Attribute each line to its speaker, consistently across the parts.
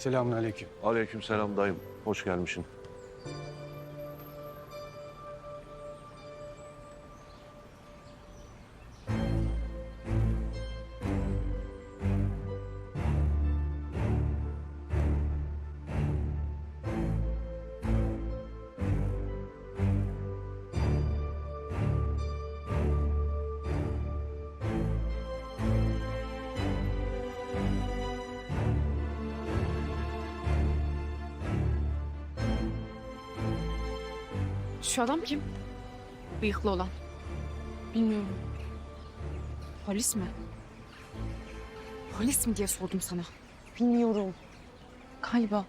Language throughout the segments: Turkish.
Speaker 1: Selamünaleyküm.
Speaker 2: Aleykümselam dayım. Hoş gelmişsin.
Speaker 3: Şu adam kim? Bıyıklı olan.
Speaker 4: Bilmiyorum.
Speaker 3: Polis mi? Polis mi diye sordum sana.
Speaker 4: Bilmiyorum. Galiba.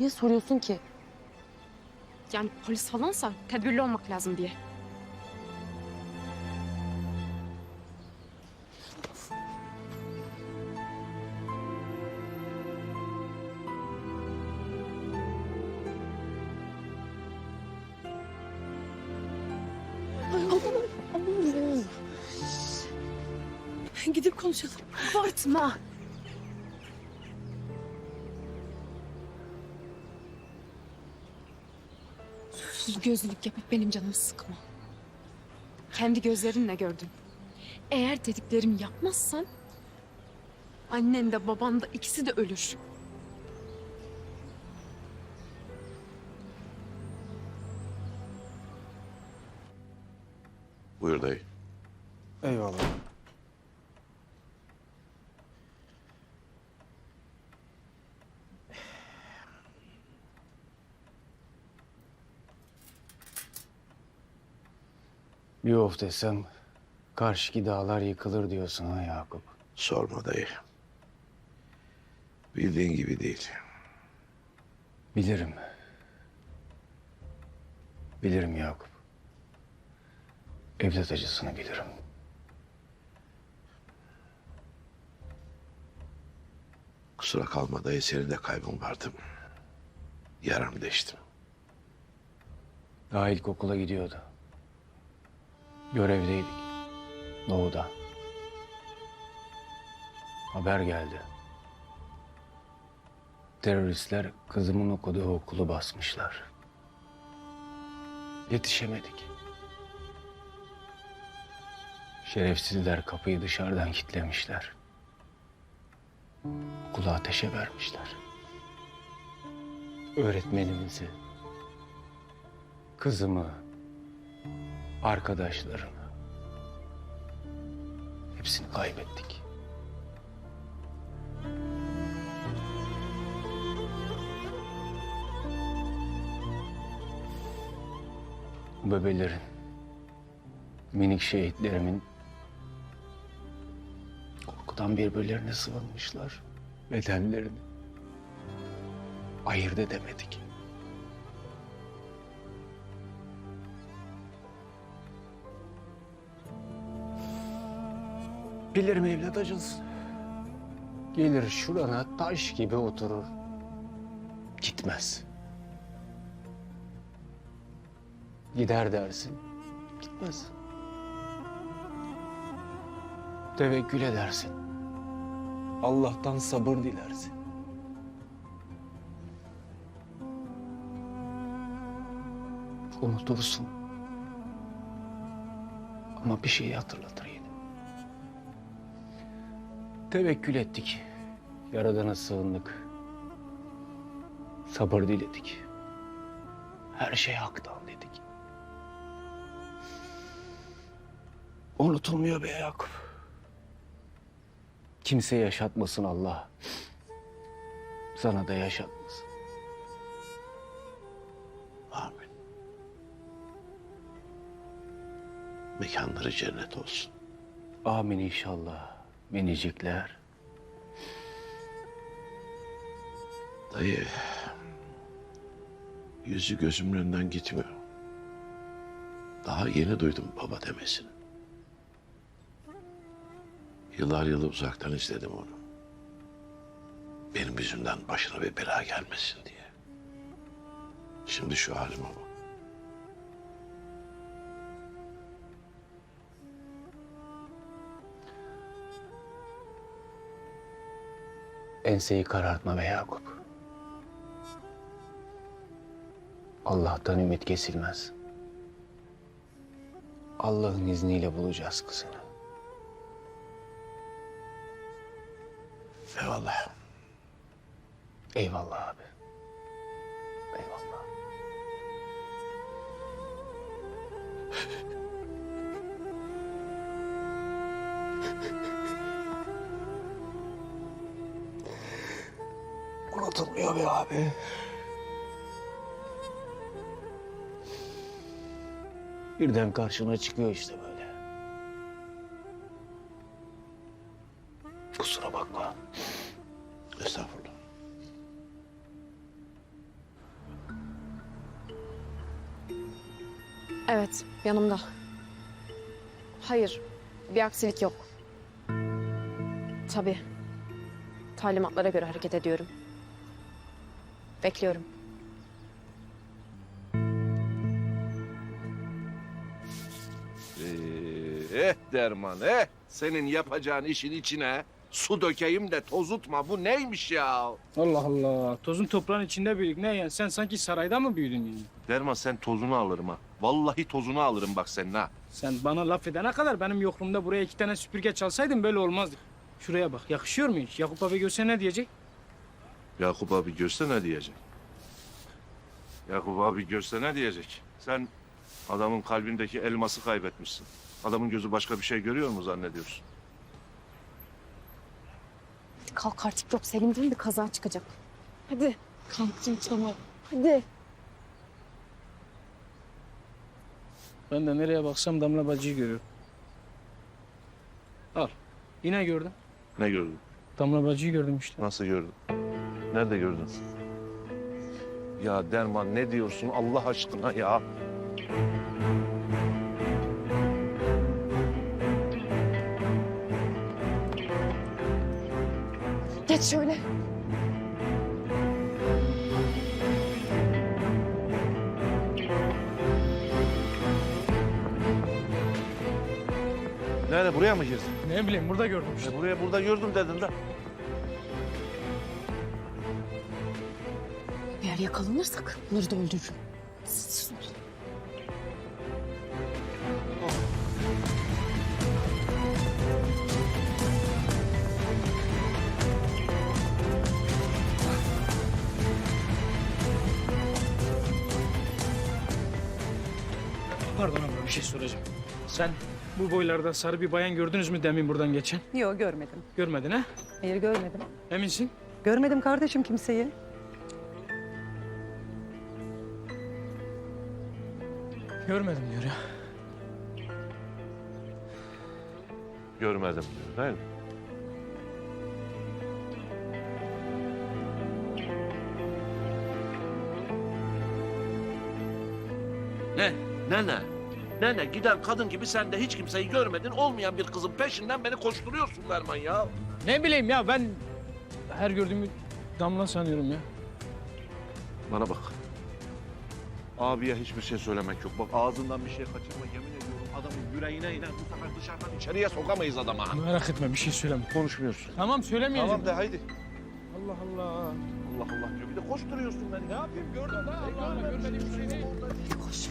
Speaker 4: Niye soruyorsun ki?
Speaker 3: Yani polis falansa tedbirli olmak lazım diye.
Speaker 4: Gidip konuşalım.
Speaker 3: Abartma. Sus gözlülük yapıp benim canımı sıkma. Kendi gözlerinle gördün. Eğer dediklerimi yapmazsan... ...annen de baban da ikisi de ölür.
Speaker 2: Buyur dayı.
Speaker 1: Eyvallah. Of desem karşıki dağlar yıkılır diyorsun ha Yakup.
Speaker 2: Sorma dayı. Bildiğin gibi değil.
Speaker 1: Bilirim. Bilirim Yakup. Evlat acısını bilirim.
Speaker 2: Kusura kalma dayı senin de kaybın vardı. Yaram deştim.
Speaker 1: Daha ilkokula gidiyordu. Görevdeydik. Doğuda. Haber geldi. Teröristler kızımın okuduğu okulu basmışlar. Yetişemedik. Şerefsizler kapıyı dışarıdan kilitlemişler. Okulu ateşe vermişler. Öğretmenimizi, kızımı, arkadaşlarımı hepsini kaybettik. Bu bebelerin, minik şehitlerimin korkudan birbirlerine sığınmışlar. Bedenlerini ayırt edemedik. Bilirim evlat acısı. Gelir şurana taş gibi oturur. Gitmez. Gider dersin. Gitmez. Tevekkül edersin. Allah'tan sabır dilersin. Unutursun. Ama bir şeyi hatırlatır. Tevekkül ettik. Yaradana sığındık. Sabır diledik. Her şey haktan dedik. Unutulmuyor be Yakup. Kimse yaşatmasın Allah. Sana da yaşatmasın.
Speaker 2: Amin. Mekanları cennet olsun.
Speaker 1: Amin inşallah. Minicikler.
Speaker 2: Dayı, yüzü gözümün önünden gitmiyor. Daha yeni duydum baba demesini. Yıllar yılı uzaktan izledim onu. Benim yüzümden başına bir bela gelmesin diye. Şimdi şu halime bak.
Speaker 1: Enseyi karartma be Yakup. Allah'tan ümit kesilmez. Allah'ın izniyle bulacağız kızını.
Speaker 2: Eyvallah.
Speaker 1: Eyvallah abi. Eyvallah. Unutulmuyor be abi. Birden karşına çıkıyor işte böyle. Kusura bakma.
Speaker 2: Estağfurullah.
Speaker 3: Evet, yanımda. Hayır, bir aksilik yok. Tabii. Talimatlara göre hareket ediyorum. Bekliyorum.
Speaker 5: Ee, eh derman eh. Senin yapacağın işin içine su dökeyim de tozutma. Bu neymiş ya?
Speaker 6: Allah Allah. Tozun toprağın içinde büyüdük. Ne yani? Sen sanki sarayda mı büyüdün yani?
Speaker 5: Derman sen tozunu alırım ha. Vallahi tozunu alırım bak senin ha.
Speaker 6: Sen bana laf edene kadar benim yokluğumda buraya iki tane süpürge çalsaydın böyle olmazdı. Şuraya bak. Yakışıyor mu hiç? Yakup abi görse ne diyecek?
Speaker 5: Yakup abi görse ne diyecek? Yakup abi görse ne diyecek? Sen adamın kalbindeki elması kaybetmişsin. Adamın gözü başka bir şey görüyor mu zannediyorsun?
Speaker 3: Kalk artık yok Selim değil bir kaza çıkacak. Hadi.
Speaker 4: Kalktım tamam.
Speaker 3: Hadi.
Speaker 6: Ben de nereye baksam Damla bacıyı görüyorum. Al. Yine gördüm.
Speaker 5: Ne gördün?
Speaker 6: Damla bacıyı gördüm işte.
Speaker 5: Nasıl gördün? Nerede gördün? Ya Derman ne diyorsun Allah aşkına ya?
Speaker 3: Geç şöyle.
Speaker 5: Nerede buraya mı girdin?
Speaker 6: Ne bileyim burada gördüm işte.
Speaker 5: E buraya burada gördüm dedin de.
Speaker 4: Eğer yakalanırsak bunları da öldürürüm.
Speaker 6: Pardon abla bir şey soracağım. Sen bu boylarda sarı bir bayan gördünüz mü demin buradan geçen?
Speaker 7: Yok görmedim.
Speaker 6: Görmedin ha?
Speaker 7: Hayır görmedim.
Speaker 6: Eminsin?
Speaker 7: Görmedim kardeşim kimseyi.
Speaker 6: Görmedim diyor ya.
Speaker 5: Görmedim diyor değil mi? Ne? Ne ne? Ne ne? Giden kadın gibi sen de hiç kimseyi görmedin. Olmayan bir kızın peşinden beni koşturuyorsun Derman ya.
Speaker 6: Ne bileyim ya ben her gördüğümü Damla sanıyorum ya.
Speaker 5: Bana bak. Abiye hiçbir şey söylemek yok. Bak ağzından bir şey kaçırma yemin ediyorum. Adamın yüreğine iner. Bu sefer dışarıdan içeriye sokamayız adama.
Speaker 6: Merak etme bir şey söyleme.
Speaker 5: Konuşmuyorsun.
Speaker 6: Tamam söylemeyeceğim.
Speaker 5: Tamam de haydi.
Speaker 6: Allah Allah.
Speaker 5: Allah Allah diyor. Bir de koşturuyorsun beni.
Speaker 6: Ne yapayım gördüm ha Allah Allah görmediğim bir şey değil.
Speaker 4: Koş.